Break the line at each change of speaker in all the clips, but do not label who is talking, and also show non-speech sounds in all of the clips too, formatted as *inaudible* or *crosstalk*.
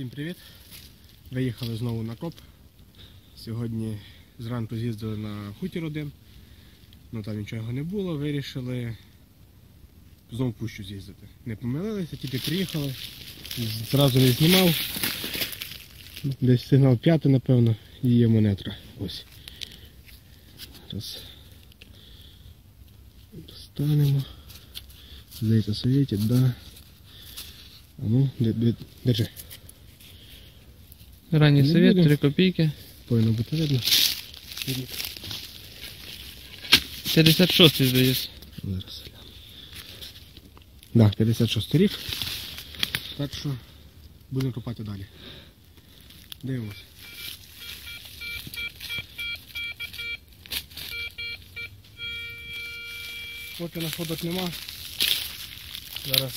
Всім привіт! Виїхали знову на коп. Сьогодні зранку з'їздили на хутір один, ну там нічого не було, вирішили знову пущу з'їздити. Не помилилися, тільки приїхали, зразу не знімав. Десь сигнал п'ятий, напевно, і є монетра. Ось. Зараз достанемо. Здається, світить, да. А ну, де- де- держи.
Ранній
Не
совет,
будем.
3 копійки.
Повинно бути видно.
56 здається.
Зараз. Да, 56 рік. Так що будемо копати далі. Дивимось. Поки находок нема. Зараз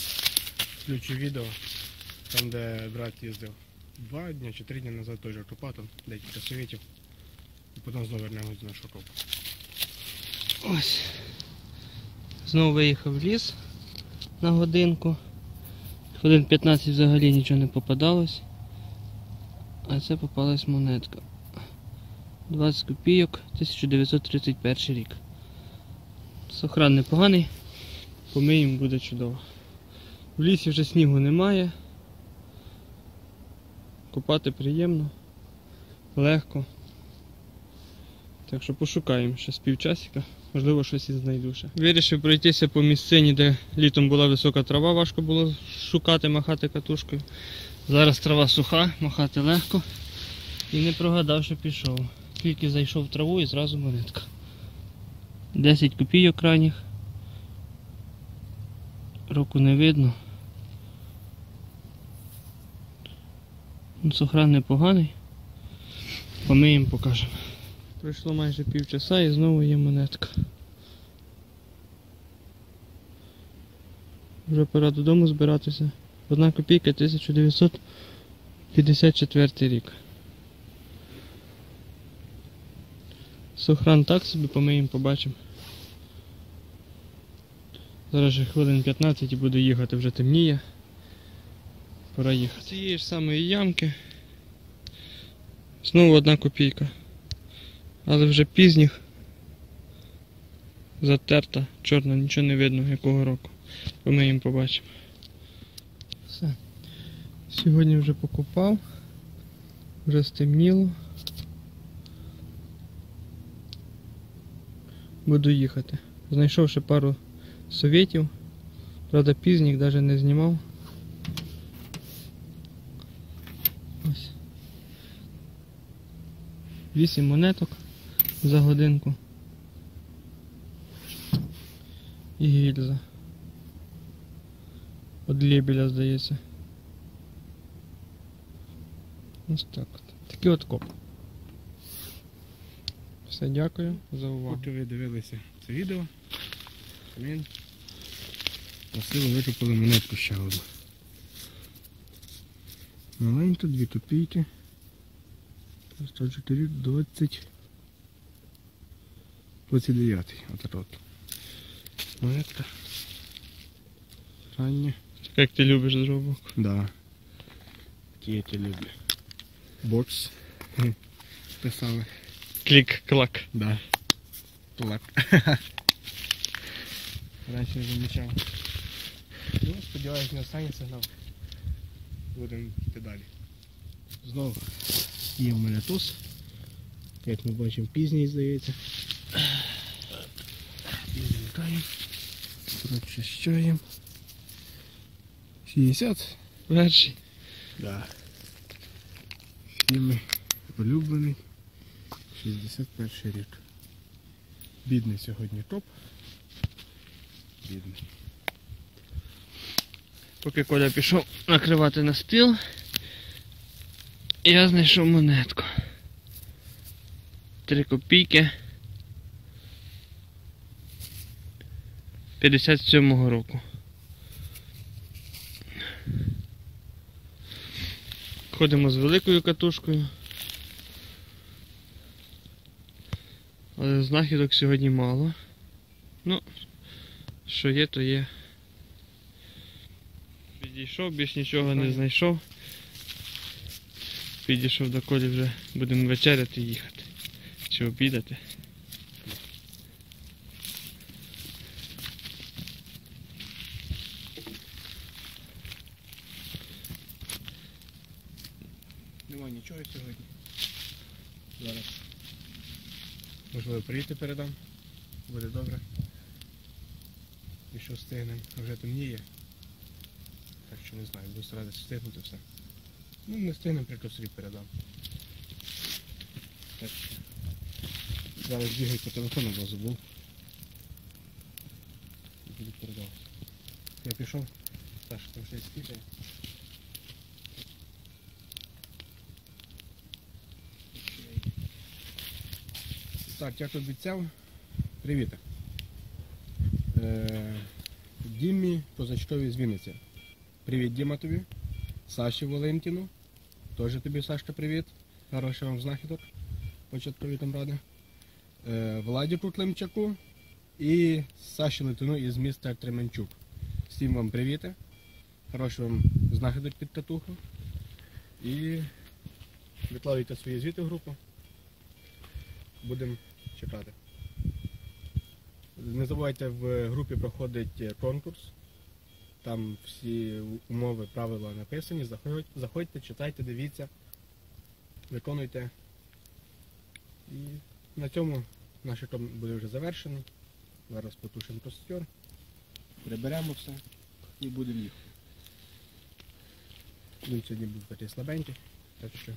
включу відео, там де брат їздив два дні чи три дні назад теж копав, там декілька совєтів. І потім знову вернемось до нашого копу.
Ось. Знову виїхав в ліс на годинку. Хвилин 15 взагалі нічого не попадалось. А це попалась монетка. 20 копійок, 1931 рік. Сохран непоганий, помиємо буде чудово. В лісі вже снігу немає. Копати приємно, легко. Так що пошукаємо ще з півчасика, можливо щось і знайду ще. Вирішив пройтися по місцині, де літом була висока трава, важко було шукати, махати катушкою. Зараз трава суха, махати легко. І не прогадав, що пішов. Тільки зайшов в траву і зразу монетка. 10 копійок ранніх. Року не видно. Ну, Сохран непоганий. Помиємо, покажемо. Пройшло майже півчаса і знову є монетка. Вже пора додому збиратися. Одна копійка 1954 рік. Сохран так собі помиємо, побачимо. Зараз же хвилин 15 і буду їхати, вже темніє. Пора. З цієї ж самої ямки. Знову одна копійка. Але вже пізніх. Затерта, чорна, нічого не видно, якого року. Бо ми їм побачимо. Все. Сьогодні вже покупав. Вже стемніло. Буду їхати. Знайшов ще пару совєтів. Правда, пізніх навіть не знімав. 8 монеток за годинку і гільза. От лебеля, здається. Ось так. от. Такий от коп. Все, дякую за увагу.
Поки ви дивилися це відео, він красиво вичупили монетку ще одну. Маленько дві копійки. 104, 20. 29. От от. Монетка. Рання.
Як ти любиш зробок?
Да. Ті я ті люблю. Бокс. *laughs* Писали.
Клік-клак.
Да. Плак. *laughs* Раніше не замічав. Ну, сподіваюсь, не останній сигнал. Будемо йти далі. Знову є в мене туз. Як ми бачимо, пізній, здається. Відмикаємо. Прочищаємо. 60.
Перший.
Да. Фільми улюблений. 61 рік. Бідний сьогодні топ. Бідний.
Поки Коля пішов накривати на стіл, я знайшов монетку. Три копійки. 57-го року. Ходимо з великою катушкою. Але знахідок сьогодні мало. Ну, що є, то є. Підійшов, більш нічого не знайшов. Підійшов до колі вже будемо вечеряти їхати. Чи обідати.
Нема нічого сьогодні. Зараз. Можливо, приїти передам. Буде добре. Якщо встигнемо, вже темніє. Так що не знаю, буду старатися встигнути все. Ну, не встигнемо, прийду передам. Так. Зараз бігаю по телефону, бо забув. Буду передавати. Я пішов. Саша, там щось спікає. Так, як обіцяв. Привіт. Е, Дімі Козачкові з Вінниці. Привіт, Діма тобі. Саші Валентіну. Теж тобі, Сашка, привіт. Хороший вам знахідок. Початкові там ради. Е, Владі Куклимчаку і Саші Литину із міста Тременчук. Всім вам привіти. Хороший вам знахідок під татуху. І викладайте свої звіти в групу. Будемо чекати. Не забувайте, в групі проходить конкурс. Там всі умови, правила написані. Заходь- Заходьте, читайте, дивіться, виконуйте. І на цьому наш ком буде вже завершений. Зараз потушимо костер, приберемо все і будемо їхати. Він сьогодні був такий слабенький, так що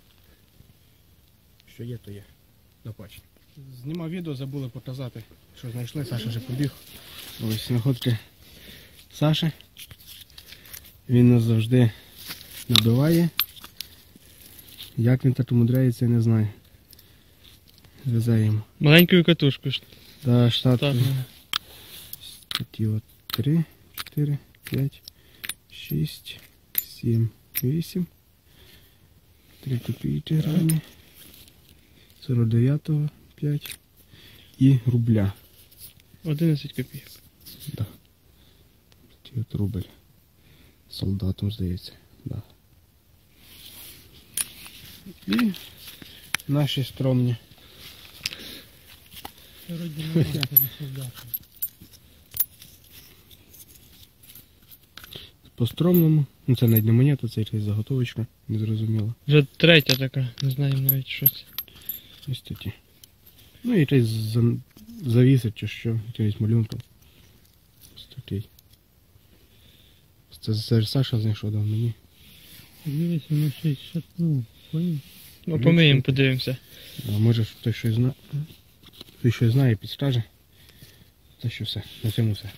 що є, то є. До побачення. Знімав відео, забули показати, що знайшли. Саша вже побіг. Ось знаходки Саші. Він нас завжди набиває. Як він так умудряється, не знаю. Везе.
Маленькою катушкою. ж.
Та штат
Так.
такі от 3, 4, 5, 6, 7, 8. 3 копійки гривні. 49-го 5 і рубля.
11 копійок.
Да. Такий от рубль. Солдатом, здається. Да. І наші скромні. По скромному. Ну це навіть не монета, це якась заготовочка, незрозуміло.
Вже третя така, не знаємо навіть що це.
Ось такі. Ну і якийсь за... завісить чи що, якимось малюнком. Ось такий. Це, це ж Саша знайшов дав мені.
Дивись, воно щось шатнув. Поняв?
Ну, помиємо, подивимося.
А може хтось щось знає. Хтось щось знає, підскаже. Це що все. На цьому все.